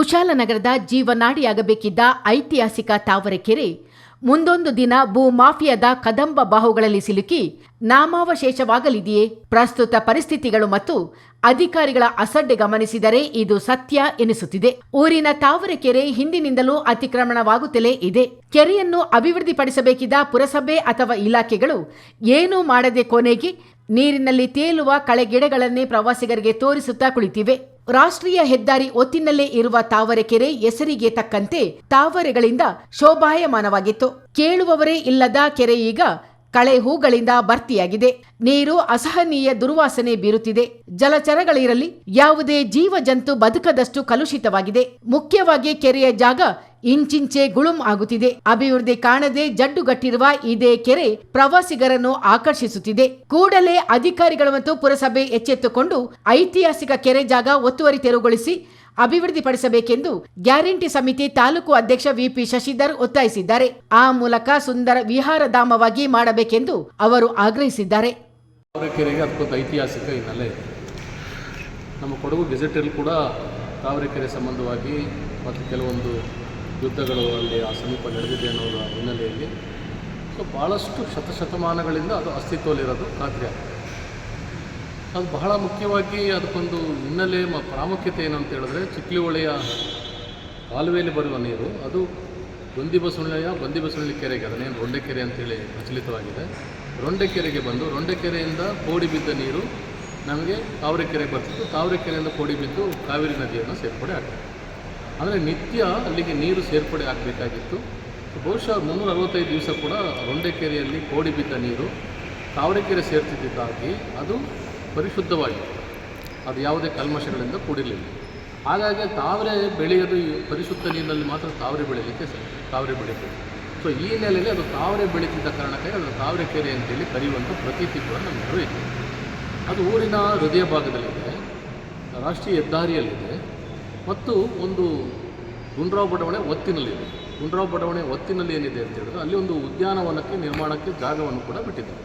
ಕುಶಾಲನಗರದ ಜೀವನಾಡಿಯಾಗಬೇಕಿದ್ದ ಐತಿಹಾಸಿಕ ತಾವರೆಕೆರೆ, ಮುಂದೊಂದು ದಿನ ಭೂ ಮಾಫಿಯಾದ ಕದಂಬ ಬಾಹುಗಳಲ್ಲಿ ಸಿಲುಕಿ ನಾಮಾವಶೇಷವಾಗಲಿದೆಯೇ? ಪ್ರಸ್ತುತ ಪರಿಸ್ಥಿತಿಗಳು ಮತ್ತು ಅಧಿಕಾರಿಗಳ ಅಸಡ್ಡೆ ಗಮನಿಸಿದರೆ ಇದು ಸತ್ಯ ಎನಿಸುತ್ತಿದೆ. ಊರಿನ ತಾವರೆಕೆರೆ ಹಿಂದಿನಿಂದಲೂ ಅತಿಕ್ರಮಣವಾಗುತ್ತಲೇ ಇದೆ. ಕೆರೆಯನ್ನು ಅಭಿವೃದ್ಧಿಪಡಿಸಬೇಕಿದ್ದ ಪುರಸಭೆ ಅಥವಾ ಇಲಾಖೆಗಳು ಏನೂ ಮಾಡದೆ ಕೊನೆಗೆ ನೀರಿನಲ್ಲಿ ತೇಲುವ ಕಳೆಗಿಡಗಳನ್ನೇ ಪ್ರವಾಸಿಗರಿಗೆ ತೋರಿಸುತ್ತಾ ಕುಳಿತಿವೆ. ರಾಷ್ಟ್ರೀಯ ಹೆದ್ದಾರಿ ಒತ್ತಿನಲ್ಲೇ ಇರುವ ತಾವರೆಕೆರೆ ಹೆಸರಿಗೆ ತಕ್ಕಂತೆ ತಾವರೆಗಳಿಂದ ಶೋಭಾಯಮಾನವಾಗಿತ್ತು. ಕೇಳುವವರೇ ಇಲ್ಲದ ಕೆರೆ ಈಗ ಕಳೆ ಹೂಗಳಿಂದ ಭರ್ತಿಯಾಗಿದೆ. ನೀರು ಅಸಹನೀಯ ದುರ್ವಾಸನೆ ಬೀರುತ್ತಿದೆ. ಜಲಚರಗಳಿರಲಿ, ಯಾವುದೇ ಜೀವ ಜಂತು ಬದುಕದಷ್ಟು ಕಲುಷಿತವಾಗಿದೆ. ಮುಖ್ಯವಾಗಿ ಕೆರೆಯ ಜಾಗ ಇಂಚಿಂಚೆ ಗುಳುಂ ಆಗುತ್ತಿದೆ. ಅಭಿವೃದ್ಧಿ ಕಾಣದೆ ಜಡ್ಡುಗಟ್ಟಿರುವ ಇದೇ ಕೆರೆ ಪ್ರವಾಸಿಗರನ್ನು ಆಕರ್ಷಿಸುತ್ತಿದೆ. ಕೂಡಲೇ ಅಧಿಕಾರಿಗಳು ಮತ್ತು ಪುರಸಭೆ ಎಚ್ಚೆತ್ತುಕೊಂಡು ಐತಿಹಾಸಿಕ ಕೆರೆ ಜಾಗ ಒತ್ತುವರಿ ತೆರವುಗೊಳಿಸಿ ಅಭಿವೃದ್ಧಿಪಡಿಸಬೇಕೆಂದು ಗ್ಯಾರಂಟಿ ಸಮಿತಿ ತಾಲೂಕು ಅಧ್ಯಕ್ಷ ವಿಪಿ ಶಶಿಧರ್ ಒತ್ತಾಯಿಸಿದ್ದಾರೆ. ಆ ಮೂಲಕ ಸುಂದರ ವಿಹಾರಧಾಮವಾಗಿ ಮಾಡಬೇಕೆಂದು ಅವರು ಆಗ್ರಹಿಸಿದ್ದಾರೆ. ಐತಿಹಾಸಿಕ ಹಿನ್ನೆಲೆ ನಮ್ಮ ಕೊಡಗು ಗೆಜೆಟಲ್ಲಿ ಕೂಡ ತಾವರೆಕೆರೆ ಸಂಬಂಧವಾಗಿ ಮತ್ತು ಕೆಲವೊಂದು ಯುದ್ಧಗಳು ಅಲ್ಲಿ ಆ ಸಮೀಪ ನಡೆದಿದೆ ಅನ್ನೋದ ಹಿನ್ನೆಲೆಯಲ್ಲಿ. ಸೊ ಭಾಳಷ್ಟು ಶತಶತಮಾನಗಳಿಂದ ಅದು ಅಸ್ತಿತ್ವದಲ್ಲಿರೋದು ಖಾತ್ರಿ ಆಗ್ತದೆ. ಅದು ಬಹಳ ಮುಖ್ಯವಾಗಿ ಅದಕ್ಕೊಂದು ಹಿನ್ನೆಲೆ ಮ ಪ್ರಾಮುಖ್ಯತೆ ಏನು ಅಂತ ಹೇಳಿದ್ರೆ ಚಿಕ್ಲಿ ಹೊಳೆಯ ಕಾಲುವೆಯಲ್ಲಿ ಬರುವ ನೀರು, ಅದು ಬಸವಳ್ಳಿಯ ಬಸವಳ್ಳಿ ಕೆರೆಗೆ, ಅದನ್ನೇನು ರೊಂಡೆಕೆರೆ ಅಂತೇಳಿ ಪ್ರಚಲಿತವಾಗಿದೆ. ರೊಂಡೆಕೆರೆಗೆ ಬಂದು ರೊಂಡೆಕೆರೆಯಿಂದ ಕೋಡಿ ಬಿದ್ದ ನೀರು ನಮಗೆ ತಾವರೆಕೆರೆಗೆ ಬರ್ತಿತ್ತು. ತಾವರೆಕೆರೆಯಿಂದ ಕೋಡಿ ಬಿದ್ದು ಕಾವೇರಿ ನದಿಯನ್ನು ಸೇರ್ಪಡೆ ಆಗ್ತದೆ. ಅಂದರೆ ನಿತ್ಯ ಅಲ್ಲಿಗೆ ನೀರು ಸೇರ್ಪಡೆ ಆಗಬೇಕಾಗಿತ್ತು. ಬಹುಶಃ ಮುನ್ನೂರ ಅರವತ್ತೈದು ದಿವಸ ಕೂಡ ರೊಂಡೆಕೆರೆಯಲ್ಲಿ ಕೋಡಿ ಬಿದ್ದ ನೀರು ತಾವರೆಕೆರೆ ಸೇರ್ತಿದ್ದಕ್ಕಾಗಿ ಅದು ಪರಿಶುದ್ಧವಾಗಿತ್ತು ಅದು ಯಾವುದೇ ಕಲ್ಮಶಗಳಿಂದ ಕೂಡಿರಲಿಲ್ಲ. ಹಾಗಾಗಿ ತಾವರೆ ಬೆಳೆಯೋದು ಪರಿಶುದ್ಧ ನೀರಿನಲ್ಲಿ ಮಾತ್ರ ತಾವರೆ ಬೆಳೆಯಲಿಕ್ಕೆ ತಾವರೆ ಬೆಳೀತದೆ ಸೊ ಈ ನೆಲೆಯಲ್ಲಿ ಅದು ತಾವರೆ ಬೆಳೀತಿದ್ದ ಕಾರಣಕ್ಕಾಗಿ ಅದು ತಾವರೆ ಕೆರೆ ಅಂತೇಳಿ ಕರೆಯುವಂಥ ಪ್ರತೀತಿ ಕೂಡ ನಮ್ಮ ಇತ್ತು ಅದು ಊರಿನ ಹೃದಯ ಭಾಗದಲ್ಲಿದೆ, ರಾಷ್ಟ್ರೀಯ ಹೆದ್ದಾರಿಯಲ್ಲಿದೆ. ಮತ್ತು ಒಂದು ಗುಂಡ್ರಾವ್ ಬಡಾವಣೆ ಒತ್ತಿನಲ್ಲಿದೆ ಗುಂಡ್ರಾವ್ ಬಡಾವಣೆ ಒತ್ತಿನಲ್ಲಿ ಏನಿದೆ ಅಂತ ಹೇಳಿದ್ರೆ ಅಲ್ಲಿ ಒಂದು ಉದ್ಯಾನವನಕ್ಕೆ, ನಿರ್ಮಾಣಕ್ಕೆ ಜಾಗವನ್ನು ಕೂಡ ಬಿಟ್ಟಿದ್ದಾರೆ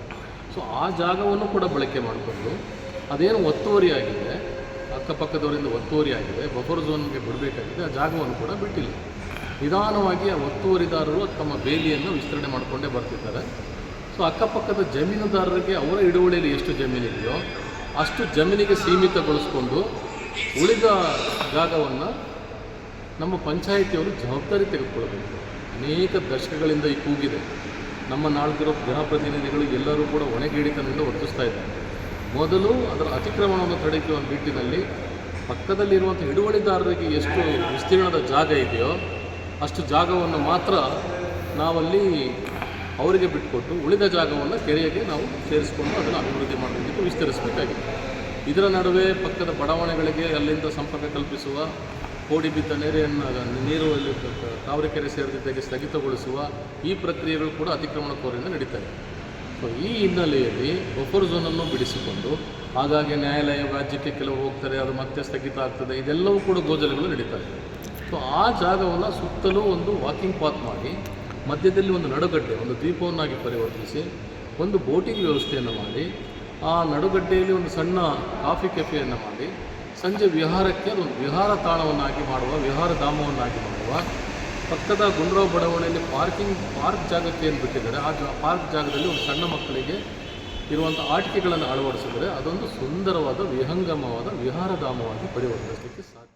ಸೊ ಆ ಜಾಗವನ್ನು ಕೂಡ ಬಳಕೆ ಮಾಡಿಕೊಂಡು ಅದೇನು ಒತ್ತುವರಿ ಆಗಿದೆ, ಅಕ್ಕಪಕ್ಕದವರಿಂದ ಒತ್ತುವರಿ ಆಗಿದೆ ಬಫರ್ ಝೋನ್ಗೆ ಬಿಡಬೇಕಾಗಿದೆ, ಆ ಜಾಗವನ್ನು ಕೂಡ ಬಿಟ್ಟಿಲ್ಲ. ನಿಧಾನವಾಗಿ ಆ ಒತ್ತುವರಿದಾರರು ತಮ್ಮ ಬೇಲಿಯನ್ನು ವಿಸ್ತರಣೆ ಮಾಡಿಕೊಂಡೇ ಬರ್ತಿದ್ದಾರೆ. ಸೊ ಅಕ್ಕಪಕ್ಕದ ಜಮೀನುದಾರರಿಗೆ ಅವರ ಹಿಡುವಳಿಯಲ್ಲಿ ಎಷ್ಟು ಜಮೀನಿದೆಯೋ ಅಷ್ಟು ಜಮೀನಿಗೆ ಸೀಮಿತಗೊಳಿಸ್ಕೊಂಡು ಉಳಿದ ಜಾಗವನ್ನು ನಮ್ಮ ಪಂಚಾಯಿತಿಯವರು ಜವಾಬ್ದಾರಿ ತೆಗೆದುಕೊಳ್ಬೇಕು. ಅನೇಕ ದಶಕಗಳಿಂದ ಈ ಕೂಗಿದೆ. ನಮ್ಮ ನಾಳ್ತಿರೋ ಜನಪ್ರತಿನಿಧಿಗಳು ಎಲ್ಲರೂ ಕೂಡ ಹೊಣೆಗೇಡಿತನದಿಂದ ವರ್ತಿಸ್ತಾ ಇದ್ದಾರೆ. ಮೊದಲು ಅದರ ಅತಿಕ್ರಮಣವನ್ನು ತಡೆಯುವ ನಿಟ್ಟಿನಲ್ಲಿ ಪಕ್ಕದಲ್ಲಿರುವಂಥ ಹಿಡುವಳಿದಾರರಿಗೆ ಎಷ್ಟು ವಿಸ್ತೀರ್ಣದ ಜಾಗ ಇದೆಯೋ ಅಷ್ಟು ಜಾಗವನ್ನು ಮಾತ್ರ ನಾವಲ್ಲಿ ಅವರಿಗೆ ಬಿಟ್ಟುಕೊಟ್ಟು ಉಳಿದ ಜಾಗವನ್ನು ಕೆರೆಗೆ ನಾವು ಸೇರಿಸಿಕೊಂಡು ಅದನ್ನು ಅಭಿವೃದ್ಧಿ ಮಾಡಬೇಕಿತ್ತು ವಿಸ್ತರಿಸಬೇಕಾಗಿತ್ತು ಇದರ ನಡುವೆ ಪಕ್ಕದ ಬಡಾವಣೆಗಳಿಗೆ ಅಲ್ಲಿಂದ ಸಂಪರ್ಕ ಕಲ್ಪಿಸುವ ಕೋಡಿ ಬಿದ್ದ ನೀರನ್ನು ನೀರು ಅಲ್ಲಿ ತಾವರೆಕೆರೆ ಸೇರಿದ್ದಕ್ಕೆ ಸ್ಥಗಿತಗೊಳಿಸುವ ಈ ಪ್ರಕ್ರಿಯೆಗಳು ಕೂಡ ಅತಿಕ್ರಮಣಕೋರಿಂದ ನಡೀತಾ ಇದೆ. ಸೊ ಈ ಹಿನ್ನೆಲೆಯಲ್ಲಿ ಬಫರ್ ಝೋನನ್ನು ಬಿಡಿಸಿಕೊಂಡು ಹಾಗಾಗಿ ನ್ಯಾಯಾಲಯ ರಾಜ್ಯಕ್ಕೆ ಕೆಲವು ಹೋಗ್ತಾರೆ, ಅದು ಮತ್ತೆ ಸ್ಥಗಿತ ಆಗ್ತದೆ, ಇದೆಲ್ಲವೂ ಕೂಡ ಗೋಜಲಗಳು ನಡೀತಾ ಇದೆ. ಸೊ ಆ ಜಾಗವನ್ನು ಸುತ್ತಲೂ ಒಂದು ವಾಕಿಂಗ್ ಪಾತ್ ಮಾಡಿ, ಮಧ್ಯದಲ್ಲಿ ಒಂದು ನಡುಗಡ್ಡೆ, ಒಂದು ದ್ವೀಪವನ್ನಾಗಿ ಪರಿವರ್ತಿಸಿ, ಒಂದು ಬೋಟಿಂಗ್ ವ್ಯವಸ್ಥೆಯನ್ನು ಮಾಡಿ ಆ ನಡುಗಡ್ಡೆಯಲ್ಲಿ ಒಂದು ಸಣ್ಣ ಕಾಫಿ ಕೆಫೆಯನ್ನು ಮಾಡಿ, ಸಂಜೆ ವಿಹಾರಕ್ಕೆ ಅದೊಂದು ವಿಹಾರ ತಾಣವನ್ನಾಗಿ ಮಾಡುವ, ವಿಹಾರ ಧಾಮವನ್ನಾಗಿ ಮಾಡುವ. ಪಕ್ಕದ ಗುಂಡ್ರಾವ್ ಬಡಾವಣೆಯಲ್ಲಿ ಪಾರ್ಕಿಂಗ್, ಪಾರ್ಕ್ ಜಾಗಕ್ಕೆ ಏನು ಬಿಟ್ಟಿದ್ದಾರೆ. ಆ ಪಾರ್ಕ್ ಜಾಗದಲ್ಲಿ ಒಂದು ಸಣ್ಣ ಮಕ್ಕಳಿಗೆ ಇರುವಂಥ ಆಟಿಕೆಗಳನ್ನು ಅಳವಡಿಸಿದರೆ ಅದೊಂದು ಸುಂದರವಾದ, ವಿಹಂಗಮವಾದ ವಿಹಾರಧಾಮವಾಗಿ ಪರಿವರ್ತಿಸಲಿಕ್ಕೆ ಸಾಧ್ಯ.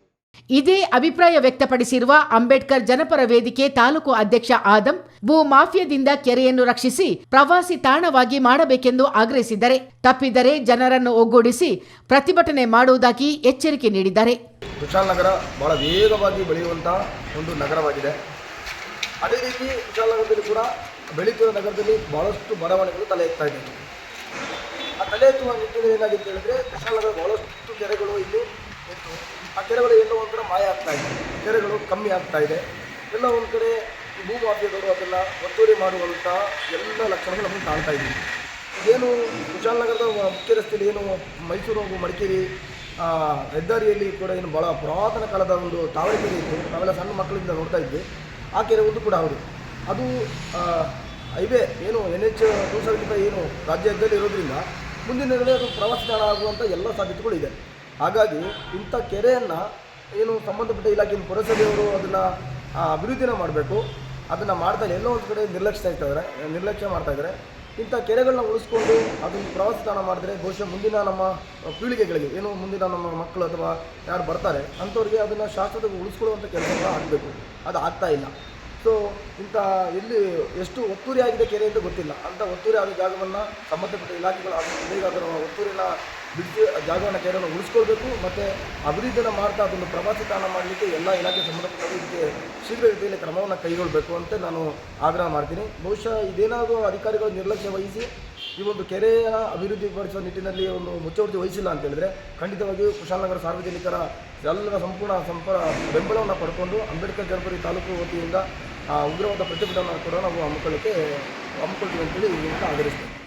ಇದೇ ಅಭಿಪ್ರಾಯ ವ್ಯಕ್ತಪಡಿಸಿರುವ ಅಂಬೇಡ್ಕರ್ ಜನಪರ ವೇದಿಕೆ ತಾಲೂಕು ಅಧ್ಯಕ್ಷ ಆದಂ, ಭೂ ಮಾಫಿಯಾದಿಂದ ಕೆರೆಯನ್ನು ರಕ್ಷಿಸಿ ಪ್ರವಾಸಿ ತಾಣವಾಗಿ ಮಾಡಬೇಕೆಂದು ಆಗ್ರಹಿಸಿದ್ದಾರೆ. ತಪ್ಪಿದರೆ ಜನರನ್ನು ಒಗ್ಗೂಡಿಸಿ ಪ್ರತಿಭಟನೆ ಮಾಡುವುದಾಗಿ ಎಚ್ಚರಿಕೆ ನೀಡಿದ್ದಾರೆ. ನಗರ ಬಹಳ ವೇಗವಾಗಿ ಬೆಳೆಯುವಂತಹ ಒಂದು ನಗರವಾಗಿದೆ. ಅದೇ ರೀತಿ ಕುಶಾಲನಗರದಲ್ಲಿ ಕೂಡ ಬೆಳೀತಿರೋ ನಗರದಲ್ಲಿ ಬಹಳಷ್ಟು ಬಡಾವಣೆಗಳು ತಲೆ ಎತ್ತಾ ಇದೆ. ಆ ತಲೆ ಎತ್ತುವ ನಿಟ್ಟಿನಲ್ಲಿ ಏನಾಗಿದೆ ಹೇಳಿದ್ರೆ ಕುಶಾಲನಗರ ಬಹಳಷ್ಟು ಕೆರೆಗಳು ಇಲ್ಲಿ ಆ ಕೆರೆಗಳು ಎಲ್ಲೋ ಕಡೆ ಮಾಯ ಆಗ್ತಾ ಇದೆ. ಕೆರೆಗಳು ಕಮ್ಮಿ ಆಗ್ತಾ ಇದೆ. ಎಲ್ಲ ಒಂದು ಕಡೆ ಭೂ ಮಾಫಿಯಾದವರು ಅದನ್ನು ಒತ್ತುವರಿ ಮಾಡುವಂಥ ಎಲ್ಲ ಲಕ್ಷಣಗಳು ನಮಗೆ ಕಾಣ್ತಾ ಇದ್ದೀವಿ ಏನು ಕುಶಾಲನಗರದ ಮುಖ್ಯ ರಸ್ತೆಯಲ್ಲಿ ಏನು ಮೈಸೂರು ಹಾಗೂ ಮಡಿಕೇರಿ ಹೆದ್ದಾರಿಯಲ್ಲಿ ಕೂಡ ಏನು ಭಾಳ ಪುರಾತನ ಕಾಲದ ಒಂದು ತಾವರೆಕೆರೆ ಇತ್ತು. ನಾವೆಲ್ಲ ಸಣ್ಣ ಮಕ್ಕಳಿಂದ ನೋಡ್ತಾ ಇದ್ವಿ. ಆ ಕೆರೆ ಒಂದು ಕೂಡ ಅವರು ಅದು ಹೈವೇ ಏನು N H two seventy five ಏನು ರಾಜ್ಯ ಇರೋದ್ರಿಂದ ಮುಂದಿನ ದಿನಗಳಲ್ಲಿ ಅದು ಪ್ರವಾಸಿ ತಾಣ ಆಗುವಂಥ ಎಲ್ಲ ಸಾಧ್ಯತೆಗಳು ಇದೆ. ಹಾಗಾಗಿ ಇಂಥ ಕೆರೆಯನ್ನು ಏನು ಸಂಬಂಧಪಟ್ಟ ಇಲಾಖೆಯ ಪುರಸಭೆಯವರು ಅದನ್ನು ಅಭಿವೃದ್ಧಿನ ಮಾಡಬೇಕು. ಅದನ್ನು ಮಾಡ್ತಾ ಇಲ್ಲ ಎಲ್ಲೋ ಒಂದು ಕಡೆ ನಿರ್ಲಕ್ಷ್ಯ ಇದ್ದಾರೆ, ನಿರ್ಲಕ್ಷ್ಯ ಮಾಡ್ತಾ ಇದ್ದಾರೆ. ಇಂಥ ಕೆರೆಗಳನ್ನ ಉಳಿಸ್ಕೊಂಡು ಅದನ್ನು ಪ್ರವಾಸ ತಾಣ ಮಾಡಿದ್ರೆ ಬಹುಶಃ ಮುಂದಿನ ನಮ್ಮ ಪೀಳಿಗೆಗಳಿಗೆ, ಏನು ಮುಂದಿನ ನಮ್ಮ ಮಕ್ಕಳು ಅಥವಾ ಯಾರು ಬರ್ತಾರೆ, ಅಂಥವ್ರಿಗೆ ಅದನ್ನು ಶಾಶ್ವತವಾಗಿ ಉಳಿಸ್ಕೊಳ್ಳುವಂಥ ಕೆಲಸ ಆಗಬೇಕು. ಅದು ಆಗ್ತಾ ಇಲ್ಲ. ಸೊ ಇಂಥ ಎಲ್ಲಿ ಎಷ್ಟು ಒತ್ತುವರಿ ಆಗಿದೆ ಕೆರೆ ಅಂತ ಗೊತ್ತಿಲ್ಲ. ಅಂಥ ಒತ್ತುವರಿ ಆದ ಜಾಗವನ್ನು ಸಂಬಂಧಪಟ್ಟ ಇಲಾಖೆಗಳು ಬೇಗ ಅದರ ಬಿಡಿಸಿ ಆ ಜಾಗವನ್ನು ಕೆರೆಯನ್ನು ಉಳಿಸ್ಕೊಳ್ಬೇಕು ಮತ್ತು ಅಭಿವೃದ್ಧಿಯನ್ನು ಮಾಡ್ತಾ ಅದೊಂದು ಪ್ರವಾಸಿ ತಾಣ ಮಾಡಲಿಕ್ಕೆ ಎಲ್ಲ ಇಲಾಖೆ ಸಂಬಂಧಪಟ್ಟ ಇದಕ್ಕೆ ಶೀಘ್ರ ರೀತಿಯಲ್ಲಿ ಕ್ರಮವನ್ನು ಕೈಗೊಳ್ಳಬೇಕು ಅಂತ ನಾನು ಆಗ್ರಹ ಮಾಡ್ತೀನಿ. ಬಹುಶಃ ಇದೇನಾದರೂ ಅಧಿಕಾರಿಗಳು ನಿರ್ಲಕ್ಷ್ಯ ವಹಿಸಿ ಈ ಒಂದು ಕೆರೆಯ ಅಭಿವೃದ್ಧಿಪಡಿಸುವ ನಿಟ್ಟಿನಲ್ಲಿ ಒಂದು ಮುಚ್ಚುವರ್ತಿ ವಹಿಸಿಲ್ಲ ಅಂತ ಹೇಳಿದ್ರೆ ಖಂಡಿತವಾಗಿಯೂ ಕುಶಾಲನಗರ ಸಾರ್ವಜನಿಕರ ಎಲ್ಲರ ಸಂಪೂರ್ಣ ಸಂಪರ ಬೆಂಬಲವನ್ನು ಪಡ್ಕೊಂಡು ಅಂಬೇಡ್ಕರ್ ಜನಪರಿ ತಾಲೂಕು ವತಿಯಿಂದ ಉಗ್ರವಾದ ಪ್ರತಿಭಟನೆ ಕೂಡ ನಾವು ಹಮ್ಮಿಕೊಳ್ಳಿಕ್ಕೆ ಹಮ್ಮಿಕೊಳ್ತೀವಿ ಅಂತೇಳಿ ಇದರಿಂದ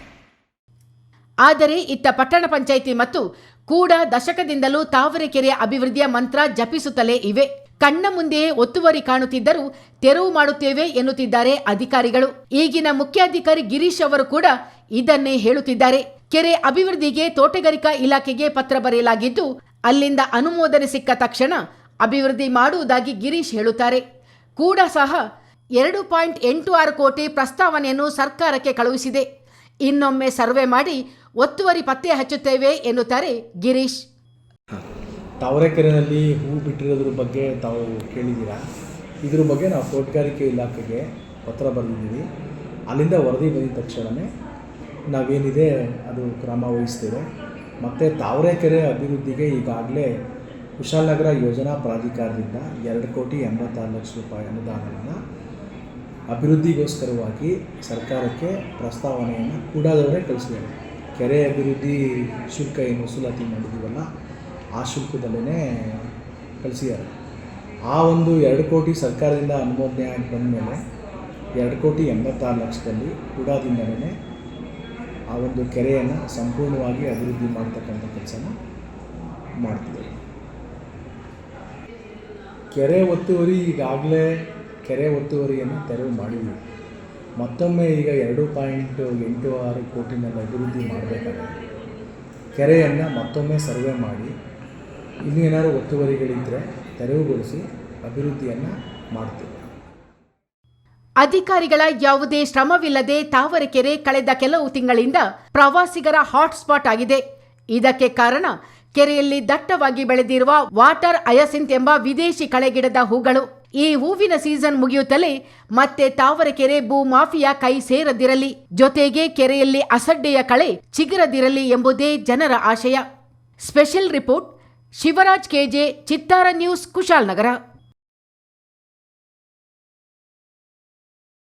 ಆದರೆ ಇತ್ತ ಪಟ್ಟಣ ಪಂಚಾಯಿತಿ ಮತ್ತು ಕೂಡ ದಶಕದಿಂದಲೂ ತಾವರೆಕೆರೆ ಅಭಿವೃದ್ಧಿಯ ಮಂತ್ರ ಜಪಿಸುತ್ತಲೇ ಇವೆ. ಕಣ್ಣ ಮುಂದೆಯೇ ಒತ್ತುವರಿ ಕಾಣುತ್ತಿದ್ದರೂ ತೆರವು ಮಾಡುತ್ತೇವೆ ಎನ್ನುತ್ತಿದ್ದಾರೆ ಅಧಿಕಾರಿಗಳು. ಈಗಿನ ಮುಖ್ಯಾಧಿಕಾರಿ ಗಿರೀಶ್ ಅವರು ಕೂಡ ಇದನ್ನೇ ಹೇಳುತ್ತಿದ್ದಾರೆ. ಕೆರೆ ಅಭಿವೃದ್ಧಿಗೆ ತೋಟಗಾರಿಕಾ ಇಲಾಖೆಗೆ ಪತ್ರ ಬರೆಯಲಾಗಿದ್ದು, ಅಲ್ಲಿಂದ ಅನುಮೋದನೆ ಸಿಕ್ಕ ತಕ್ಷಣ ಅಭಿವೃದ್ಧಿ ಮಾಡುವುದಾಗಿ ಗಿರೀಶ್ ಹೇಳುತ್ತಾರೆ. ಕೂಡ ಸಹ ಎರಡು ಪಾಯಿಂಟ್ ಎಂಟು ಆರು ಕೋಟಿ ಪ್ರಸ್ತಾವನೆಯನ್ನು ಸರ್ಕಾರಕ್ಕೆ ಕಳುಹಿಸಿದೆ. ಇನ್ನೊಮ್ಮೆ ಸರ್ವೆ ಮಾಡಿ ಒತ್ತುವರಿ ಪತ್ತೆ ಹಚ್ಚುತ್ತೇವೆ ಎನ್ನುತ್ತಾರೆ ಗಿರೀಶ್. ತಾವರೆಕೆರೆಯಲ್ಲಿ ಹೂ ಬಿಟ್ಟಿರೋದ್ರ ಬಗ್ಗೆ ತಾವು ಕೇಳಿದ್ದೀರಾ? ಇದ್ರ ಬಗ್ಗೆ ನಾವು ತೋಟಗಾರಿಕೆ ಇಲಾಖೆಗೆ ಪತ್ರ ಬರೆದಿದ್ದೀವಿ. ಅಲ್ಲಿಂದ ವರದಿ ಬಂದಿದ ತಕ್ಷಣವೇ ನಾವೇನಿದೆ ಅದು ಕ್ರಮ ವಹಿಸ್ತೇವೆ. ಮತ್ತು ತಾವರೆಕೆರೆ ಅಭಿವೃದ್ಧಿಗೆ ಈಗಾಗಲೇ ಕುಶಾಲನಗರ ಯೋಜನಾ ಪ್ರಾಧಿಕಾರದಿಂದ ಎರಡು ಕೋಟಿ ಎಂಬತ್ತಾರು ಲಕ್ಷ ರೂಪಾಯಿ ಅನುದಾನವನ್ನು ಅಭಿವೃದ್ಧಿಗೋಸ್ಕರವಾಗಿ ಸರ್ಕಾರಕ್ಕೆ ಪ್ರಸ್ತಾವನೆಯನ್ನು ಕೂಡದವರೇ ಕಳಿಸಿದ್ದಾರೆ. ಕೆರೆ ಅಭಿವೃದ್ಧಿ ಶುಲ್ಕ ಏನು ವಸೂಲಾತಿ ಮಾಡಿದ್ದೀವಲ್ಲ, ಆ ಶುಲ್ಕದಲ್ಲೇ ಕಳಿಸಿದ್ದಾರೆ. ಆ ಒಂದು ಎರಡು ಕೋಟಿ ಸರ್ಕಾರದಿಂದ ಅನುಮೋದನೆ ಆಗಿ ಬಂದಮೇಲೆ ಎರಡು ಕೋಟಿ ಎಂಬತ್ತಾರು ಲಕ್ಷದಲ್ಲಿ ಕೂಡಾದಿಂದಲೇ ಆ ಒಂದು ಕೆರೆಯನ್ನು ಸಂಪೂರ್ಣವಾಗಿ ಅಭಿವೃದ್ಧಿ ಮಾಡ್ತಕ್ಕಂಥ ಕೆಲಸನ ಮಾಡ್ತಿದ್ದೇವೆ ಕೆರೆ ಒತ್ತುವರಿ ಈಗಾಗಲೇ ಕೆರೆ ಒತ್ತುವರಿಯನ್ನು ತೆರವು ಮಾಡಿದ್ವಿ ಮತ್ತೊಮ್ಮೆ ಈಗ ಎರಡು ಪಾಯಿಂಟ್ ಎಂಟು ಆರು ಕೋಟಿನಲ್ಲಿ ಅಭಿವೃದ್ಧಿ ಮಾಡಬೇಕಾದ್ರೆ ಕೆರೆಯನ್ನು ಮತ್ತೊಮ್ಮೆ ಸರ್ವೆ ಮಾಡಿ ಇನ್ನೂ ಏನಾದರೂ ಒತ್ತುವರಿಗಳಿದ್ದರೆ ತೆರವುಗೊಳಿಸಿ ಅಭಿವೃದ್ಧಿಯನ್ನು ಮಾಡ್ತೀವಿ. ಅಧಿಕಾರಿಗಳ ಯಾವುದೇ ಶ್ರಮವಿಲ್ಲದೆ ತಾವರೆಕೆರೆ ಕಳೆದ ಕೆಲವು ತಿಂಗಳಿಂದ ಪ್ರವಾಸಿಗರ ಹಾಟ್ಸ್ಪಾಟ್ ಆಗಿದೆ. ಇದಕ್ಕೆ ಕಾರಣ ಕೆರೆಯಲ್ಲಿ ದಟ್ಟವಾಗಿ ಬೆಳೆದಿರುವ ವಾಟರ್ ಅಯಸಿಂತ್ ಎಂಬ ವಿದೇಶಿ ಕಳೆಗಿಡದ ಹೂಗಳು. ಈ ಹೂವಿನ ಸೀಸನ್ ಮುಗಿಯುತ್ತಲೇ ಮತ್ತೆ ತಾವರೆಕೆರೆ ಭೂ ಮಾಫಿಯಾ ಕೈ ಸೇರದಿರಲಿ, ಜೊತೆಗೆ ಕೆರೆಯಲ್ಲಿ ಅಸಡ್ಡೆಯ ಕಳೆ ಚಿಗಿರದಿರಲಿ ಎಂಬುದೇ ಜನರ ಆಶಯ. Special report, Shivraj KJ Chittara news Kushalnagar